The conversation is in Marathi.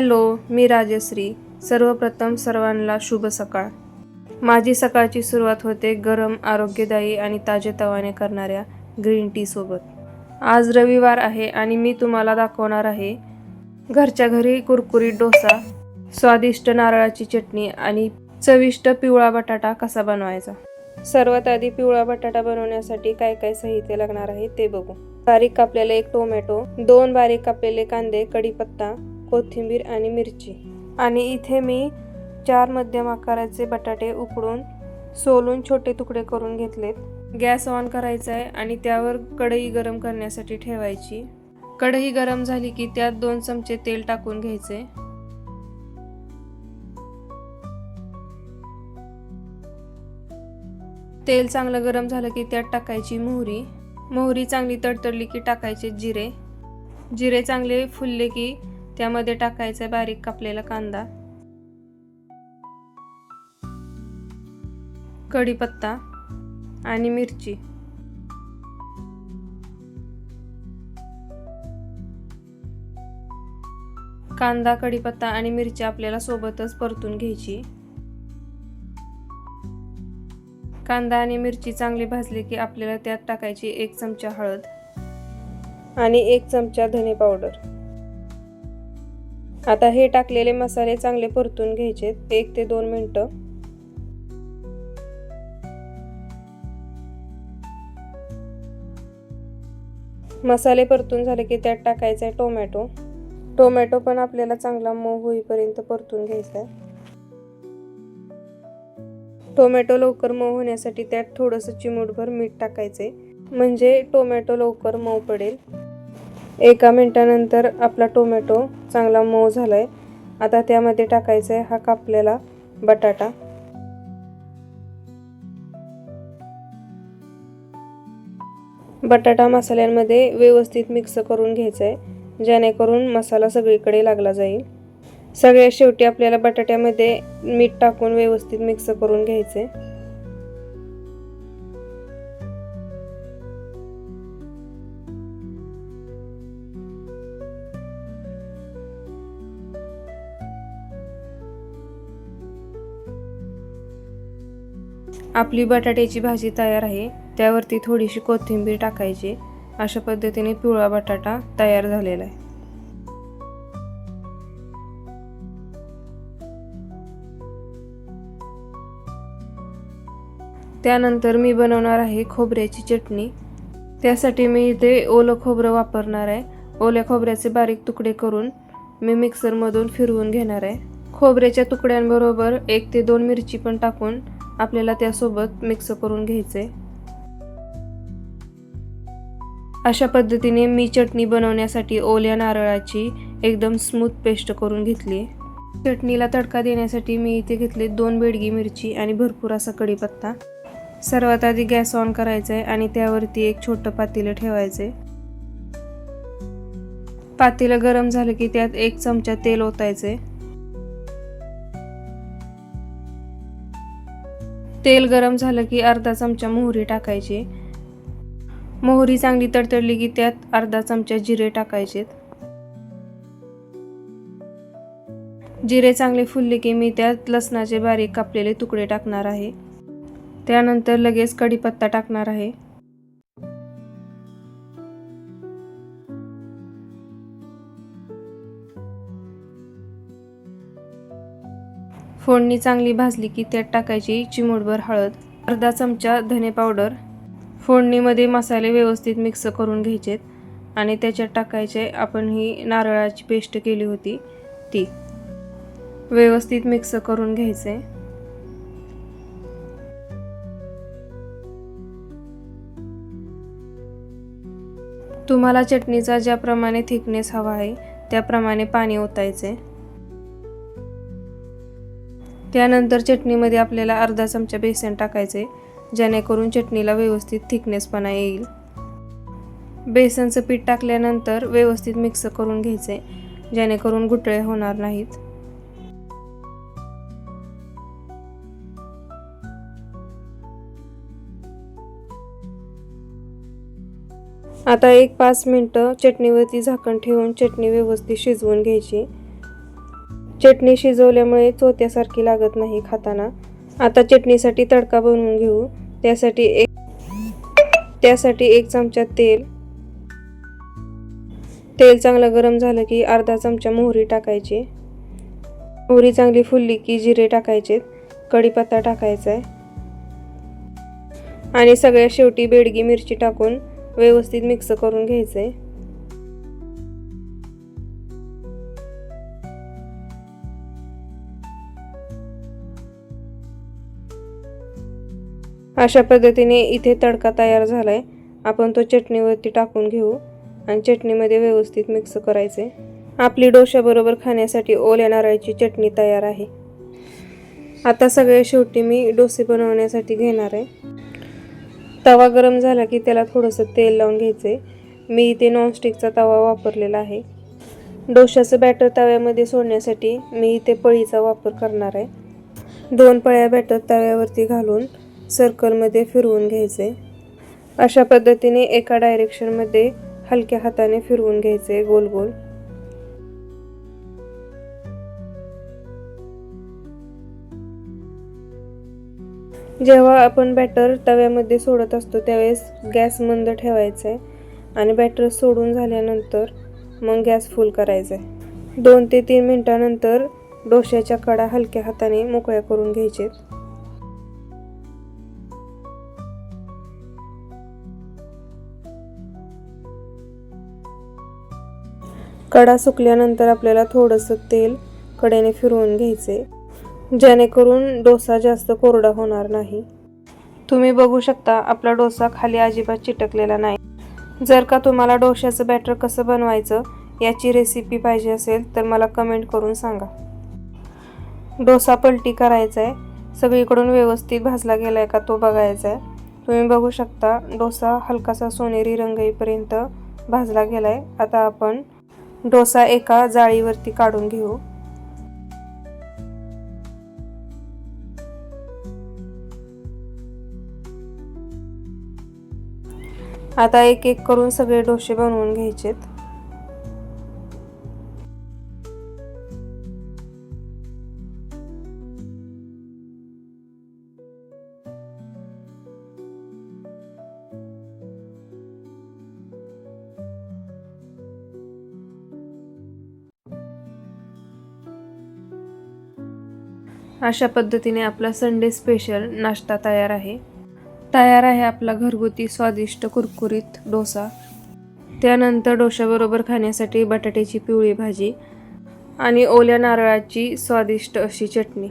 हॅलो मी राजश्री. सर्वप्रथम सर्वांना शुभ सकाळ. माझी सकाळची सुरुवात होते गरम आरोग्यदायी आणि ताजेतवाने करणाऱ्या ग्रीन टी सोबत. आज रविवार आहे आणि मी तुम्हाला दाखवणार आहे घरच्या घरी कुरकुरीत डोसा स्वादिष्ट नारळाची चटणी आणि चविष्ट पिवळा बटाटा कसा बनवायचा. सर्वात आधी पिवळा बटाटा बनवण्यासाठी काय काय साहित्य लागणार आहे ते बघू. बारीक कापलेले एक टोमॅटो दोन बारीक कापलेले कांदे कढीपत्ता कोथिंबीर आणि मिरची. आणि इथे मी चार मध्यम आकाराचे बटाटे उकडून सोलून छोटे तुकडे करून घेतलेत. गॅस ऑन करायचा आहे आणि त्यावर कढई गरम करण्यासाठी ठेवायची. कढई गरम झाली की त्यात दोन चमचे तेल टाकून घ्यायचे. तेल चांगलं गरम झालं की त्यात टाकायची मोहरी. मोहरी चांगली तडतडली की टाकायचे जिरे. जिरे चांगले फुलले की त्यामध्ये टाकायचा बारीक कापलेला कांदा. कढीपत्ता आणि मिरची. कांदा कढीपत्ता आणि मिरची आपल्याला सोबतच परतून घ्यायची. कांदा आणि मिरची चांगली भाजली की आपल्याला त्यात टाकायची एक चमचा हळद आणि एक चमचा धने पावडर. आता हे टाकलेले मसाले चांगले परतून घ्यायचे एक ते दोन मिनटं. मसाले परतून झाले की त्यात टाकायचा आहे टोमॅटो. टोमॅटो पण आपल्याला चांगला मऊ होईपर्यंत परतून घ्यायचा आहे. टोमॅटो लवकर मऊ होण्यासाठी त्यात थोडंसं चिमूटभर मीठ टाकायचे म्हणजे टोमॅटो लवकर मऊ पडेल. एका मिनटानंतर आपला टोमॅटो चांगला मऊ झाला आहे आता त्यामध्ये टाकायचा आहे हा कापलेला बटाटा. बटाटा मसाल्यांमध्ये व्यवस्थित मिक्स करून घ्यायचा आहे जेणेकरून मसाला सगळीकडे लागला जाईल. सगळ्यात शेवटी आपल्याला बटाट्यामध्ये मीठ टाकून व्यवस्थित मिक्स करून घ्यायचे आपली बटाट्याची भाजी तयार आहे त्यावरती थोडीशी कोथिंबीर टाकायची. अशा पद्धतीने पिवळा बटाटा तयार झालेला आहे. त्यानंतर मी बनवणार आहे खोबऱ्याची चटणी. त्यासाठी मी इथे ओलं खोबरं वापरणार आहे. ओल्या खोबऱ्याचे बारीक तुकडे करून मी मिक्सरमधून फिरवून घेणार आहे. खोबऱ्याच्या तुकड्यांबरोबर एक ते दोन मिरची पण टाकून आपल्याला त्यासोबत मिक्स करून घ्यायचे अशा पद्धतीने मी चटणी बनवण्यासाठी ओल्या नारळाची एकदम स्मूथ पेस्ट करून घेतली. चटणीला तडका देण्यासाठी मी इथे घेतले दोन बेडगी मिरची आणि भरपूर असा कढीपत्ता. सर्वात आधी गॅस ऑन करायचा आहे आणि त्यावरती एक छोटं पातेलं ठेवायचे पातेलं गरम झालं की त्यात एक चमचा तेल ओतायचे तेल गरम झालं की अर्धा चमचा मोहरी टाकायची. मोहरी चांगली तडतडली की त्यात अर्धा चमचा जिरे टाकायचे जिरे चांगले फुलले की मी त्यात लसणाचे बारीक कापलेले तुकडे टाकणार आहे. त्यानंतर लगेच कढीपत्ता टाकणार आहे. फोडणी चांगली भाजली की त्यात टाकायची चिमूटभर हळद अर्धा चमचा धने पावडर. फोडणीमध्ये मसाले व्यवस्थित मिक्स करून घ्यायचेत आणि त्याच्यात टाकायचे आपण ही नारळाची पेस्ट केली होती ती. व्यवस्थित मिक्स करून घ्यायचे. तुम्हाला चटणीचा ज्याप्रमाणे थिकनेस हवा आहे त्याप्रमाणे पाणी ओतायचे. त्यानंतर चटणीमध्ये आपल्याला अर्धा चमचा बेसन टाकायचे जेणेकरून चटणीला व्यवस्थित थिकनेसपणा येईल. बेसनचं पीठ टाकल्यानंतर व्यवस्थित मिक्स करून घ्यायचे जेणेकरून गुटळे होणार नाहीत. आता एक पाच मिनटं चटणीवरती झाकण ठेवून चटणी व्यवस्थित शिजवून घ्यायची. चटणी शिजवल्यामुळे चोत्यासारखी लागत नाही खाताना. आता चटणीसाठी तडका बनवून घेऊ. त्यासाठी एक त्यासाठी एक चमचा तेल. तेल चांगलं गरम झालं की अर्धा चमचा मोहरी टाकायची. मोहरी चांगली फुलली की जिरे टाकायचे. कढीपत्ता टाकायचा आहे. आणि सगळ्या शेवटी बेडगी मिरची टाकून व्यवस्थित मिक्स करून घ्यायचं आहे अशा पद्धतीने इथे तडका तयार झाला आहे आपण तो चटणीवरती टाकून घेऊ आणि चटणीमध्ये व्यवस्थित मिक्स करायचे. आपली डोशाबरोबर खाण्यासाठी ओल्या नारळाची चटणी तयार आहे. आता सगळ्या शेवटी मी डोसे बनवण्यासाठी घेणार आहे. तवा गरम झाला की त्याला थोडंसं तेल लावून घ्यायचे मी इथे नॉनस्टिकचा तवा वापरलेला आहे. डोशाचं बॅटर तव्यामध्ये सोडण्यासाठी मी इथे पळीचा वापर करणार आहे. दोन पळ्या बॅटर तव्यावरती घालून सर्कलमध्ये फिरवून घ्यायचे. अशा पद्धतीने एका डायरेक्शनमध्ये हलक्या हाताने फिरवून घ्यायचे गोल गोल. जेव्हा आपण बॅटर तव्यामध्ये सोडत असतो त्यावेळेस गॅस मंद ठेवायचा आहे आणि बॅटर सोडून झाल्यानंतर मग गॅस फुल करायचा. आहे दोन ते तीन मिनटानंतर डोश्याच्या कडा हलक्या हाताने मोकळ्या करून घ्यायचेत. कडा सुकल्यानंतर आपल्याला थोडंसं तेल कडेने फिरवून घ्यायचे. जेणेकरून डोसा जास्त कोरडा होणार नाही. तुम्ही बघू शकता आपला डोसा खाली अजिबात चिटकलेला नाही. जर का तुम्हाला डोश्याचं बॅटर कसं बनवायचं याची रेसिपी पाहिजे असेल तर मला कमेंट करून सांगा. डोसा पलटी करायचा आहे सगळीकडून व्यवस्थित भाजला गेला आहे का तो बघायचा आहे तुम्ही बघू शकता डोसा हलकासा सोनेरी रंग येईपर्यंत भाजला गेला आहे आता आपण डोसा एका जाळीवरती काढून घेऊ. आता एक एक करून सगळे डोसे बनवून घ्यायचेत. अशा पद्धतीने आपला संडे स्पेशल नाश्ता तयार आहे. तयार आहे आपला घरगुती स्वादिष्ट कुरकुरीत डोसा. त्यानंतर डोशाबरोबर खाण्यासाठी बटाट्याची पिवळी भाजी आणि ओल्या नारळाची स्वादिष्ट अशी चटणी.